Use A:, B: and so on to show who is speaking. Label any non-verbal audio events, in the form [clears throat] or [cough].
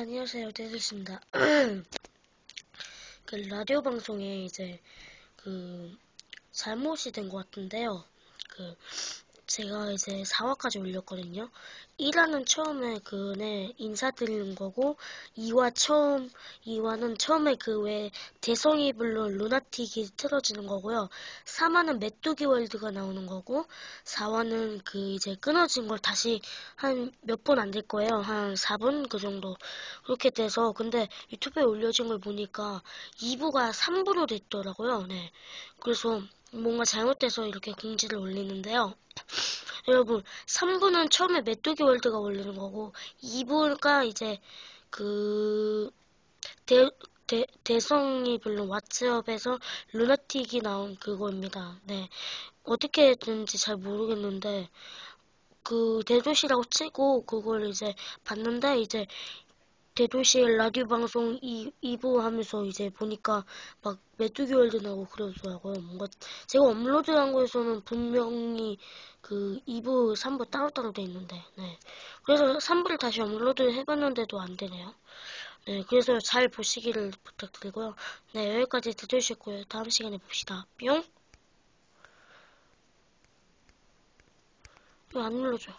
A: 안녕하세요, 데드입니다. [clears throat] 그 라디오 방송에 이제 그 잘못이 된 것 같은데요. 그 제가 이제 4화까지 올렸거든요. 1화는 처음에 그네 인사드리는 거고 2화 처음 2화는 처음에 그 왜 대성이 불른 루나틱이 틀어지는 거고요. 3화는 메뚜기 월드가 나오는 거고 4화는 그 이제 끊어진 걸 다시 한몇분안될 거예요. 한 4분 그 정도 그렇게 돼서 근데 유튜브에 올려진 걸 보니까 2부가 3부로 됐더라고요. 네. 그래서 뭔가 잘못돼서 이렇게 공지를 올리는데요. 여러분, 3부는 처음에 메뚜기 월드가 올리는 거고, 2부가 이제 그 대, 대, 대성이 불른 왓츠업에서 루나틱이 나온 그거입니다. 네. 어떻게 됐는지 잘 모르겠는데, 그 대도시라고 치고 그걸 이제 봤는데, 이제 대도시 라디오 방송 2, 2부 하면서 이제 보니까 막 메뚜기 월드 나오고 그러더라고요. 뭔가 제가 업로드한 거에서는 분명히 그 2부, 3부 따로따로 돼 있는데, 네. 그래서 3부를 다시 업로드 해봤는데도 안 되네요. 네, 그래서 잘 보시기를 부탁드리고요. 네, 여기까지 들으셨고요. 다음 시간에 봅시다. 뿅! 왜안 눌러줘?